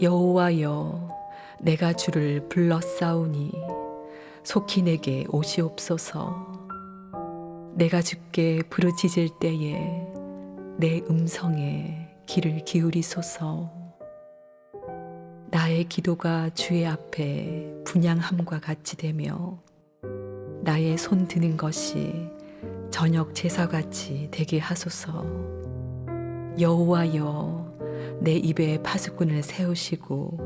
여호와여 내가 주를 불렀사오니 속히 내게 오시옵소서. 내가 주께 부르짖을 때에 내 음성에 귀를 기울이소서. 나의 기도가 주의 앞에 분양함과 같이 되며 나의 손 드는 것이 저녁 제사같이 되게 하소서. 여호와여 내 입에 파수꾼을 세우시고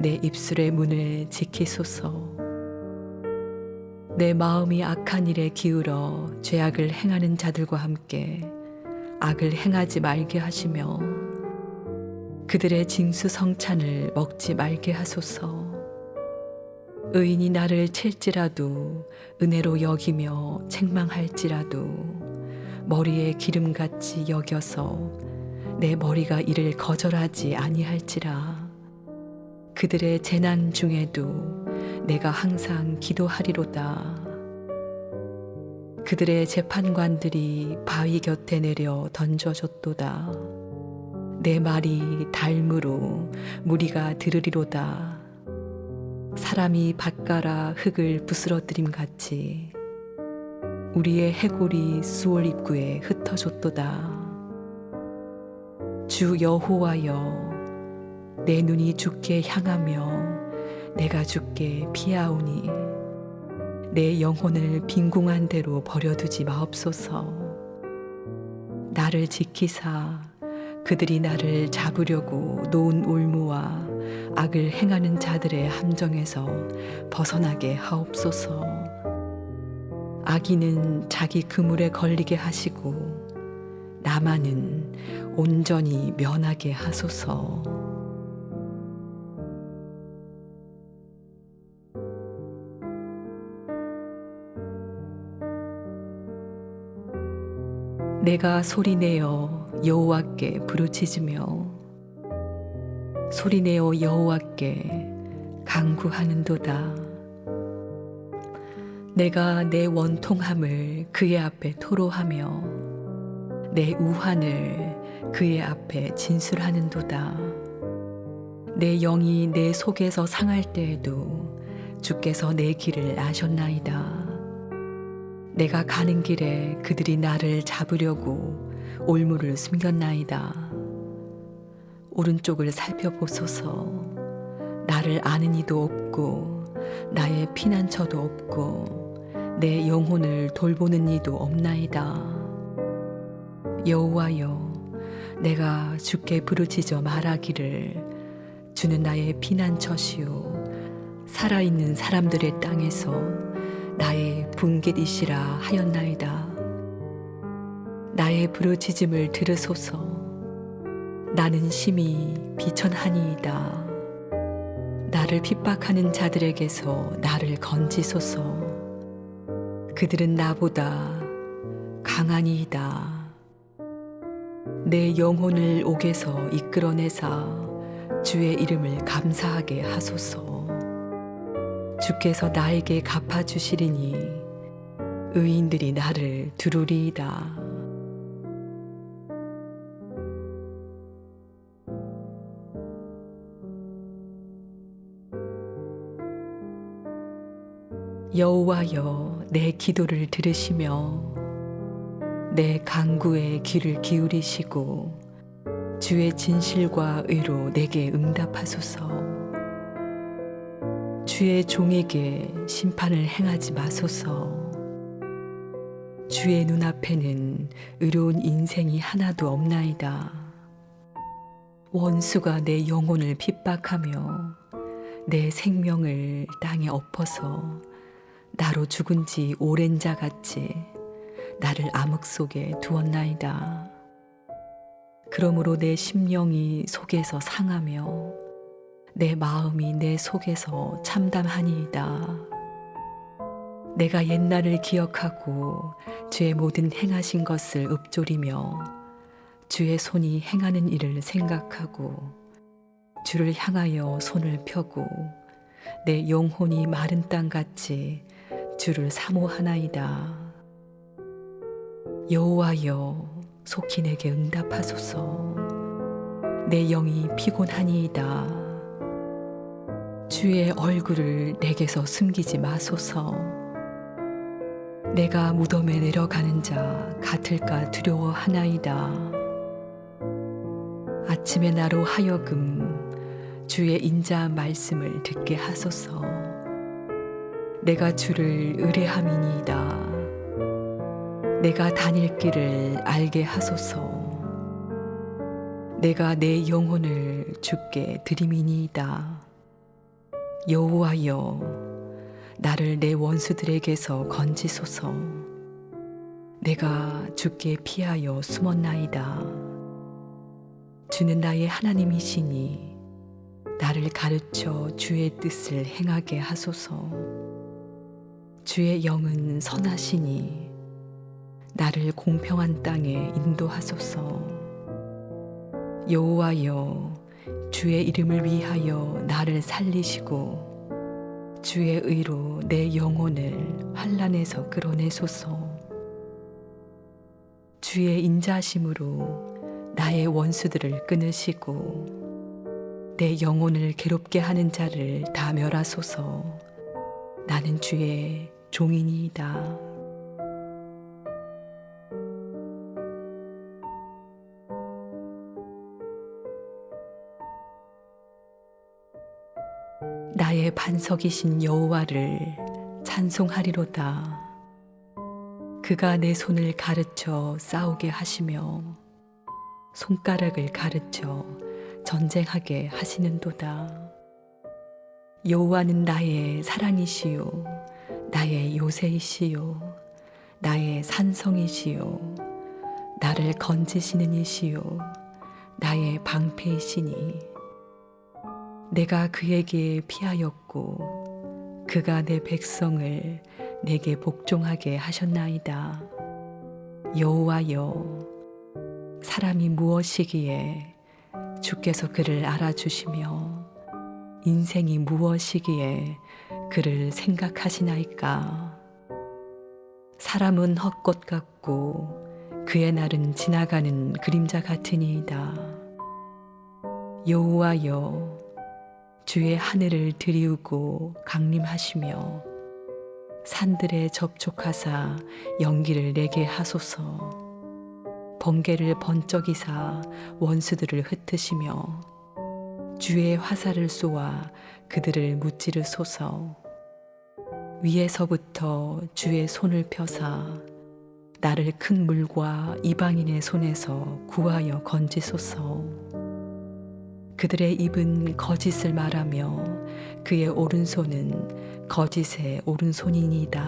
내 입술의 문을 지키소서. 내 마음이 악한 일에 기울어 죄악을 행하는 자들과 함께 악을 행하지 말게 하시며 그들의 징수 성찬을 먹지 말게 하소서. 의인이 나를 칠지라도 은혜로 여기며 책망할지라도 머리에 기름같이 여겨서 내 머리가 이를 거절하지 아니할지라. 그들의 재난 중에도 내가 항상 기도하리로다. 그들의 재판관들이 바위 곁에 내려 던져줬도다. 내 말이 달무로 무리가 들으리로다. 사람이 밭가라 흙을 부스러뜨림 같이 우리의 해골이 수월 입구에 흩어졌도다. 주 여호와여, 내 눈이 주께 향하며 내가 주께 피하오니 내 영혼을 빈궁한 대로 버려두지 마옵소서. 나를 지키사 그들이 나를 잡으려고 놓은 올무와 악을 행하는 자들의 함정에서 벗어나게 하옵소서. 악인은 자기 그물에 걸리게 하시고 나만은 온전히 면하게 하소서. 내가 소리내어 여호와께 부르짖으며 소리내어 여호와께 강구하는도다. 내가 내 원통함을 그의 앞에 토로하며 내 우환을 그의 앞에 진술하는도다. 내 영이 내 속에서 상할 때에도 주께서 내 길을 아셨나이다. 내가 가는 길에 그들이 나를 잡으려고 올무를 숨겼나이다. 오른쪽을 살펴보소서. 나를 아는 이도 없고 나의 피난처도 없고 내 영혼을 돌보는 이도 없나이다. 여호와여, 내가 주께 부르짖어 말하기를 주는 나의 피난처시오. 살아있는 사람들의 땅에서 나의 분깃이시라 하였나이다. 나의 부르짖음을 들으소서. 나는 심히 비천하니이다. 나를 핍박하는 자들에게서 나를 건지소서. 그들은 나보다 강하니이다. 내 영혼을 옥에서 이끌어내사 주의 이름을 감사하게 하소서. 주께서 나에게 갚아 주시리니 의인들이 나를 두루리이다. 여호와여 내 기도를 들으시며 내 간구에 귀를 기울이시고 주의 진실과 의로 내게 응답하소서. 주의 종에게 심판을 행하지 마소서. 주의 눈앞에는 의로운 인생이 하나도 없나이다. 원수가 내 영혼을 핍박하며 내 생명을 땅에 엎어서 나로 죽은 지 오랜 자 같이 나를 암흑 속에 두었나이다. 그러므로 내 심령이 속에서 상하며 내 마음이 내 속에서 참담하니이다. 내가 옛날을 기억하고 주의 모든 행하신 것을 읊조리며 주의 손이 행하는 일을 생각하고 주를 향하여 손을 펴고 내 영혼이 마른 땅같이 주를 사모하나이다. 여호와여 속히 내게 응답하소서. 내 영이 피곤하니이다. 주의 얼굴을 내게서 숨기지 마소서. 내가 무덤에 내려가는 자 같을까 두려워하나이다. 아침에 나로 하여금 주의 인자한 말씀을 듣게 하소서. 내가 주를 의뢰함이니이다. 내가 다닐 길을 알게 하소서. 내가 내 영혼을 주께 드림이니이다. 여호와여, 나를 내 원수들에게서 건지소서. 내가 주께 피하여 숨었나이다. 주는 나의 하나님이시니 나를 가르쳐 주의 뜻을 행하게 하소서. 주의 영은 선하시니 나를 공평한 땅에 인도하소서. 여호와여 주의 이름을 위하여 나를 살리시고 주의 의로 내 영혼을 환란에서 끌어내소서. 주의 인자심으로 나의 원수들을 끊으시고 내 영혼을 괴롭게 하는 자를 다 멸하소서. 나는 주의 종이니이다. 나의 반석이신 여호와를 찬송하리로다. 그가 내 손을 가르쳐 싸우게 하시며 손가락을 가르쳐 전쟁하게 하시는도다. 여호와는 나의 사랑이시요 나의 요새이시요 나의 산성이시요 나를 건지시는 이시요 나의 방패이시니 내가 그에게 피하였고 그가 내 백성을 내게 복종하게 하셨나이다. 여호와여 사람이 무엇이기에 주께서 그를 알아주시며 인생이 무엇이기에 그를 생각하시나이까 사람은 헛것 같고 그의 날은 지나가는 그림자 같으니이다. 여호와여 주의 하늘을 들이우고 강림하시며 산들에 접촉하사 연기를 내게 하소서. 번개를 번쩍이사 원수들을 흩으시며 주의 화살을 쏘아 그들을 무찌르소서. 위에서부터 주의 손을 펴사 나를 큰 물과 이방인의 손에서 구하여 건지소서 그들의 입은 거짓을 말하며 그의 오른손은 거짓의 오른손이니이다.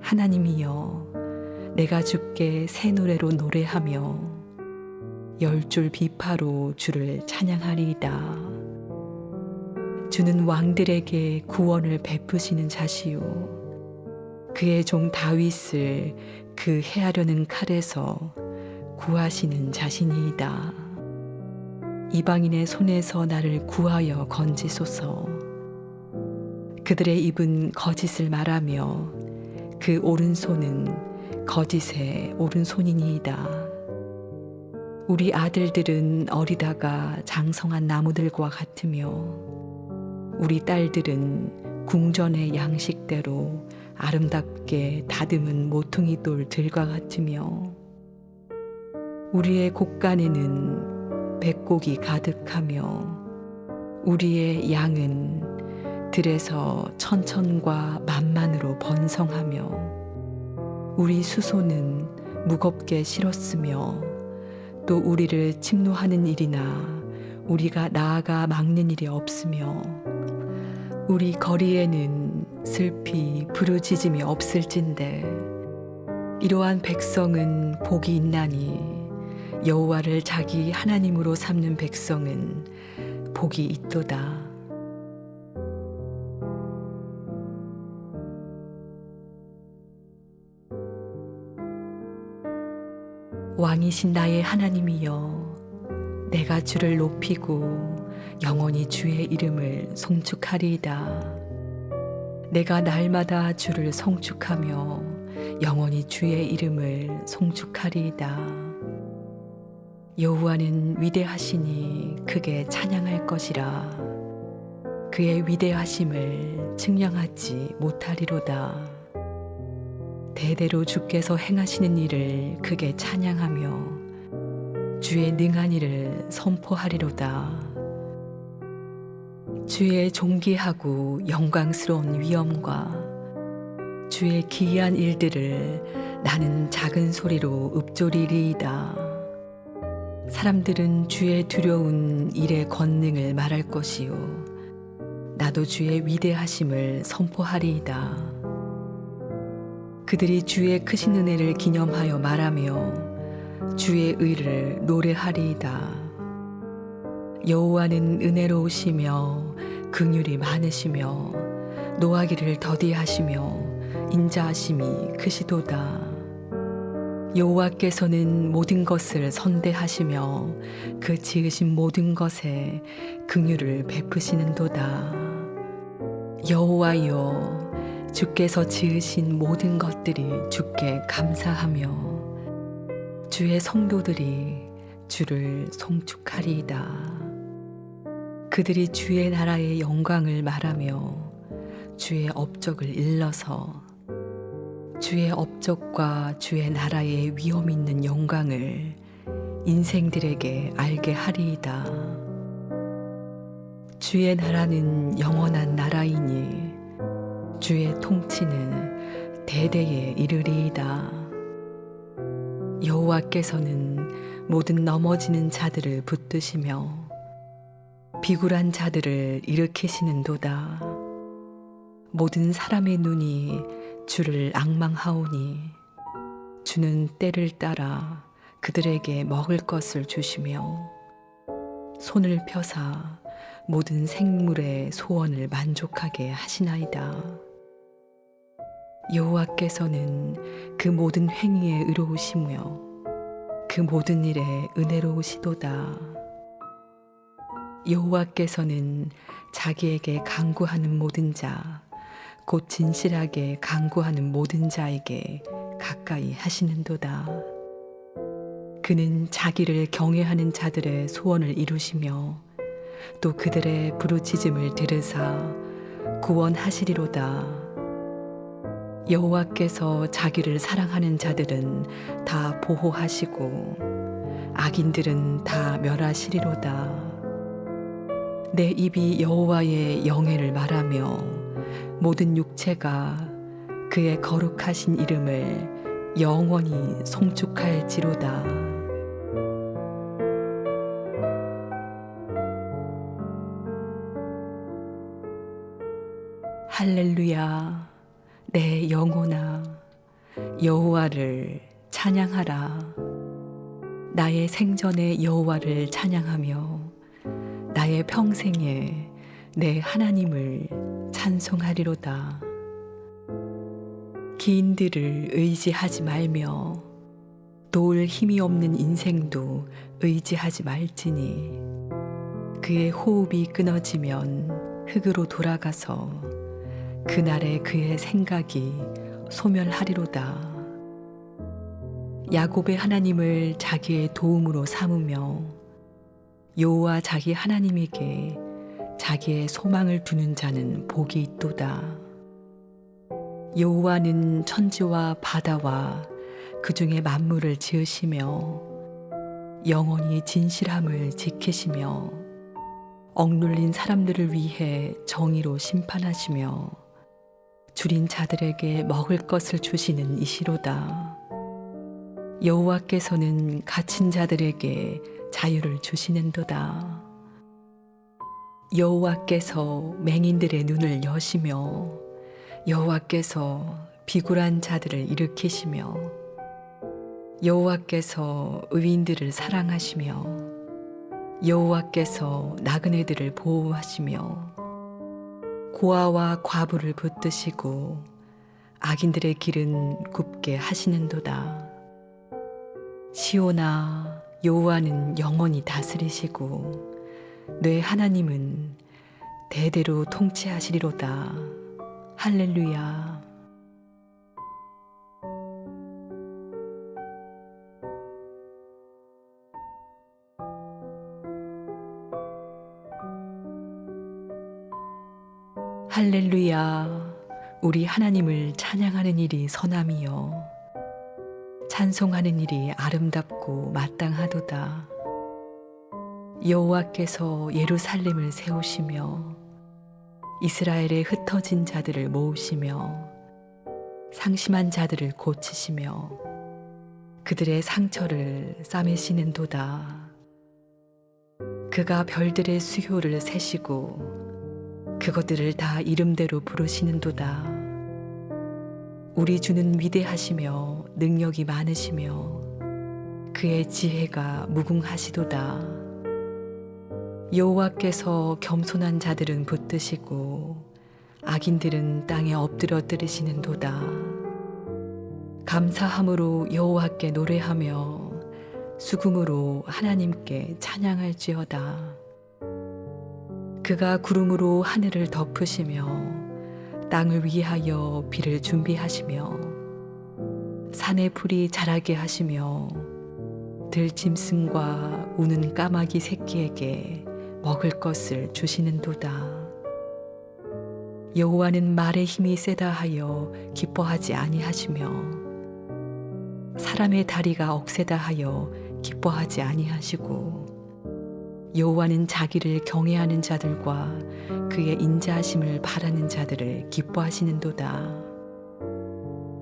하나님이여, 내가 주께 새 노래로 노래하며 열 줄 비파로 주를 찬양하리이다. 주는 왕들에게 구원을 베푸시는 자시요. 그의 종 다윗을 그 해하려는 칼에서 구하시는 자신이이다. 이방인의 손에서 나를 구하여 건지소서. 그들의 입은 거짓을 말하며 그 오른손은 거짓의 오른손이니이다. 우리 아들들은 어리다가 장성한 나무들과 같으며 우리 딸들은 궁전의 양식대로 아름답게 다듬은 모퉁이 돌들과 같으며 우리의 곳간에는 백곡이 가득하며 우리의 양은 들에서 천천과 만만으로 번성하며 우리 수소는 무겁게 실었으며 또 우리를 침노하는 일이나 우리가 나아가 막는 일이 없으며 우리 거리에는 슬피 부르짖음이 없을진데 이러한 백성은 복이 있나니 여호와를 자기 하나님으로 삼는 백성은 복이 있도다. 왕이신 나의 하나님이여 내가 주를 높이고 영원히 주의 이름을 송축하리이다. 내가 날마다 주를 송축하며 영원히 주의 이름을 송축하리이다. 여호와는 위대하시니 크게 찬양할 것이라. 그의 위대하심을 증명하지 못하리로다. 대대로 주께서 행하시는 일을 크게 찬양하며 주의 능한 일을 선포하리로다. 주의 존귀하고 영광스러운 위엄과 주의 기이한 일들을 나는 작은 소리로 읊조리리이다. 사람들은 주의 두려운 일의 권능을 말할 것이요. 나도 주의 위대하심을 선포하리이다. 그들이 주의 크신 은혜를 기념하여 말하며 주의 의를 노래하리이다. 여호와는 은혜로우시며 긍휼이 많으시며 노하기를 더디하시며 인자하심이 크시도다. 여호와께서는 모든 것을 선대하시며 그 지으신 모든 것에 긍휼을 베푸시는도다. 여호와여 주께서 지으신 모든 것들이 주께 감사하며 주의 성도들이 주를 송축하리이다. 그들이 주의 나라의 영광을 말하며 주의 업적을 일러서 주의 업적과 주의 나라의 위엄 있는 영광을 인생들에게 알게 하리이다. 주의 나라는 영원한 나라이니 주의 통치는 대대에 이르리이다. 여호와께서는 모든 넘어지는 자들을 붙드시며 비굴한 자들을 일으키시는도다. 모든 사람의 눈이 주를 악망하오니 주는 때를 따라 그들에게 먹을 것을 주시며 손을 펴사 모든 생물의 소원을 만족하게 하시나이다. 여호와께서는 그 모든 행위에 의로우시며 그 모든 일에 은혜로우시도다. 여호와께서는 자기에게 강구하는 모든 자, 곧 진실하게 강구하는 모든 자에게 가까이 하시는도다. 그는 자기를 경외하는 자들의 소원을 이루시며 또 그들의 부르짖음을 들으사 구원하시리로다. 여호와께서 자기를 사랑하는 자들은 다 보호하시고 악인들은 다 멸하시리로다. 내 입이 여호와의 영예를 말하며 모든 육체가 그의 거룩하신 이름을 영원히 송축할지로다. 할렐루야 내 영혼아 여호와를 찬양하라 나의 생전에 여호와를 찬양하며 나의 평생에 내 하나님을 찬송하리로다 기인들을 의지하지 말며 도울 힘이 없는 인생도 의지하지 말지니 그의 호흡이 끊어지면 흙으로 돌아가서 그날에 그의 생각이 소멸하리로다. 야곱의 하나님을 자기의 도움으로 삼으며 여호와 자기 하나님에게 자기의 소망을 두는 자는 복이 있도다. 여호와는 천지와 바다와 그 중에 만물을 지으시며 영원히 진실함을 지키시며 억눌린 사람들을 위해 정의로 심판하시며 줄인 자들에게 먹을 것을 주시는 이시로다. 여호와께서는 갇힌 자들에게 자유를 주시는도다. 여호와께서 맹인들의 눈을 여시며 여호와께서 비굴한 자들을 일으키시며 여호와께서 의인들을 사랑하시며 여호와께서 나그네들을 보호하시며 고아와 과부를 붙드시고 악인들의 길은 굽게 하시는도다. 시오나 여호와는 영원히 다스리시고 뇌 하나님은 대대로 통치하시리로다. 할렐루야. 할렐루야. 우리 하나님을 찬양하는 일이 선함이요. 찬송하는 일이 아름답고 마땅하도다. 여호와께서 예루살렘을 세우시며 이스라엘의 흩어진 자들을 모으시며 상심한 자들을 고치시며 그들의 상처를 싸매시는도다. 그가 별들의 수효를 세시고 그것들을 다 이름대로 부르시는도다. 우리 주는 위대하시며 능력이 많으시며 그의 지혜가 무궁하시도다. 여호와께서 겸손한 자들은 붙드시고 악인들은 땅에 엎드려 들으시는도다. 감사함으로 여호와께 노래하며 수금으로 하나님께 찬양할지어다. 그가 구름으로 하늘을 덮으시며 땅을 위하여 비를 준비하시며 산의 풀이 자라게 하시며 들짐승과 우는 까마귀 새끼에게 먹을 것을 주시는도다. 여호와는 말의 힘이 세다 하여 기뻐하지 아니하시며 사람의 다리가 억세다 하여 기뻐하지 아니하시고 여호와는 자기를 경외하는 자들과 그의 인자하심을 바라는 자들을 기뻐하시는도다.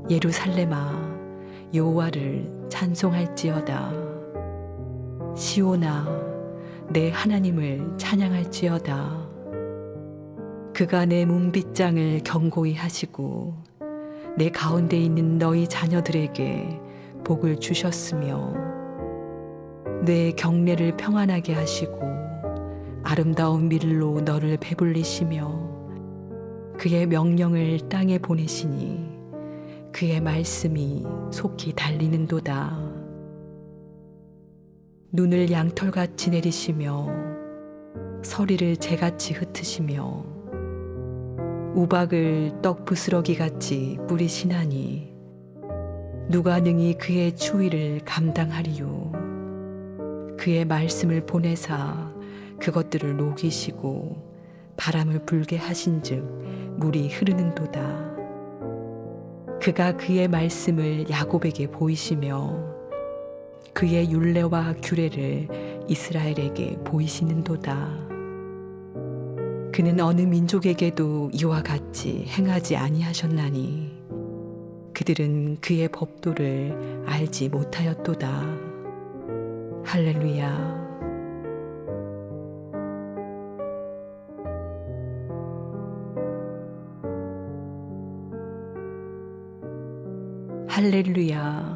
예루살렘아 여호와를 찬송할지어다. 시온아 내 하나님을 찬양할지어다. 그가 내 문빗장을 견고히 하시고 내 가운데 있는 너희 자녀들에게 복을 주셨으며 내 경례를 평안하게 하시고 아름다운 밀로 너를 배불리시며 그의 명령을 땅에 보내시니 그의 말씀이 속히 달리는도다. 눈을 양털같이 내리시며 서리를 재같이 흩으시며 우박을 떡 부스러기 같이 뿌리시나니 누가 능히 그의 추위를 감당하리요? 그의 말씀을 보내사 그것들을 녹이시고 바람을 불게 하신즉 물이 흐르는도다. 그가 그의 말씀을 야곱에게 보이시며 그의 율례와 규례를 이스라엘에게 보이시는도다. 그는 어느 민족에게도 이와 같이 행하지 아니하셨나니 그들은 그의 법도를 알지 못하였도다. 할렐루야. 할렐루야.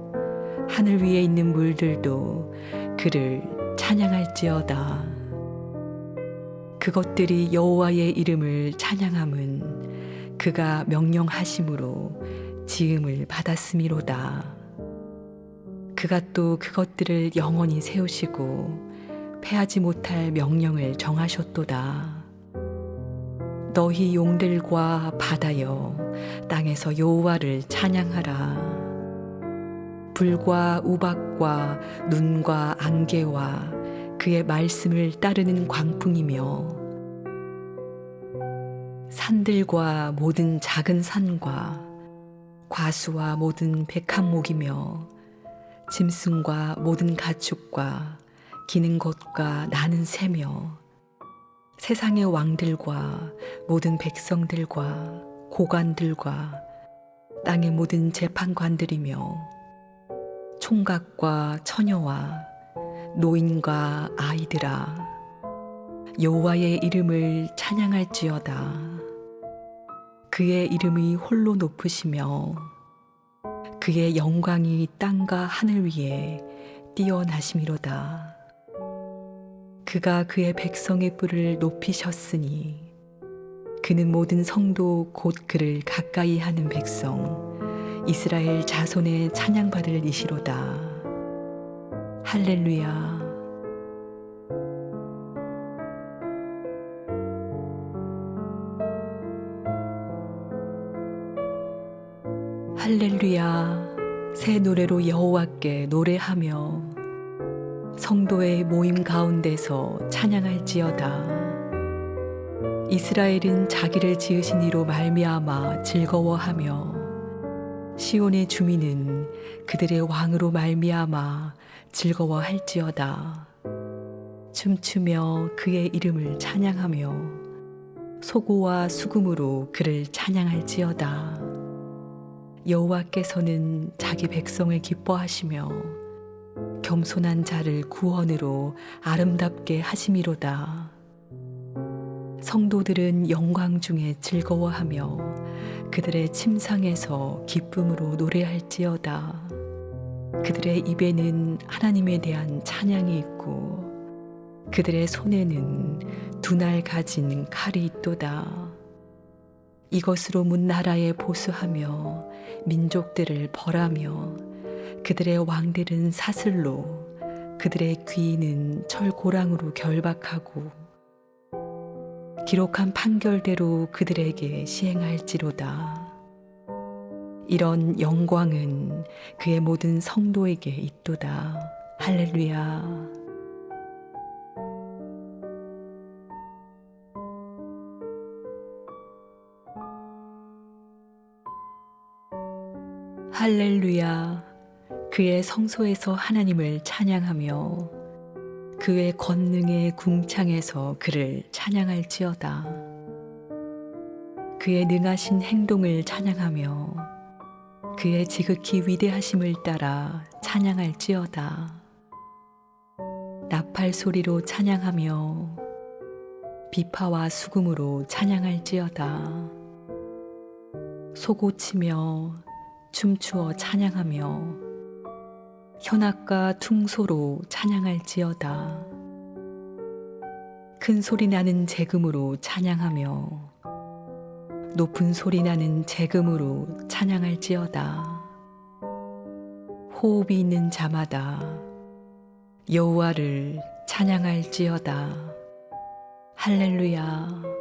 하늘 위에 있는 물들도 그를 찬양할지어다. 그것들이 여호와의 이름을 찬양함은 그가 명령하심으로 지음을 받았음이로다. 그가 또 그것들을 영원히 세우시고 패하지 못할 명령을 정하셨도다. 너희 용들과 바다여 땅에서 여호와를 찬양하라. 불과 우박과 눈과 안개와 그의 말씀을 따르는 광풍이며 산들과 모든 작은 산과 과수와 모든 백합목이며 짐승과 모든 가축과 기는 것과 나는 새며 세상의 왕들과 모든 백성들과 고관들과 땅의 모든 재판관들이며 총각과 처녀와 노인과 아이들아 여호와의 이름을 찬양할지어다. 그의 이름이 홀로 높으시며 그의 영광이 땅과 하늘 위에 뛰어나심이로다. 그가 그의 백성의 뿔을 높이셨으니 그는 모든 성도 곧 그를 가까이 하는 백성 이스라엘 자손의 찬양받을 이시로다. 할렐루야. 할렐루야. 새 노래로 여호와께 노래하며 성도의 모임 가운데서 찬양할지어다. 이스라엘은 자기를 지으신 이로 말미암아 즐거워하며 시온의 주민은 그들의 왕으로 말미암아 즐거워할지어다. 춤추며 그의 이름을 찬양하며 소고와 수금으로 그를 찬양할지어다. 여호와께서는 자기 백성을 기뻐하시며 겸손한 자를 구원으로 아름답게 하심이로다. 성도들은 영광 중에 즐거워하며 그들의 침상에서 기쁨으로 노래할지어다. 그들의 입에는 하나님에 대한 찬양이 있고 그들의 손에는 두 날 가진 칼이 있도다. 이것으로 문 나라에 보수하며 민족들을 벌하며 그들의 왕들은 사슬로 그들의 귀인은 철고랑으로 결박하고 기록한 판결대로 그들에게 시행할지로다. 이런 영광은 그의 모든 성도에게 있도다. 할렐루야. 할렐루야. 그의 성소에서 하나님을 찬양하며 그의 권능의 궁창에서 그를 찬양할지어다. 그의 능하신 행동을 찬양하며 그의 지극히 위대하심을 따라 찬양할지어다. 나팔 소리로 찬양하며 비파와 수금으로 찬양할지어다. 소고치며 춤추어 찬양하며 현악과 퉁소로 찬양할지어다. 큰 소리 나는 재금으로 찬양하며 높은 소리 나는 재금으로 찬양할지어다. 호흡이 있는 자마다 여호와를 찬양할지어다. 할렐루야.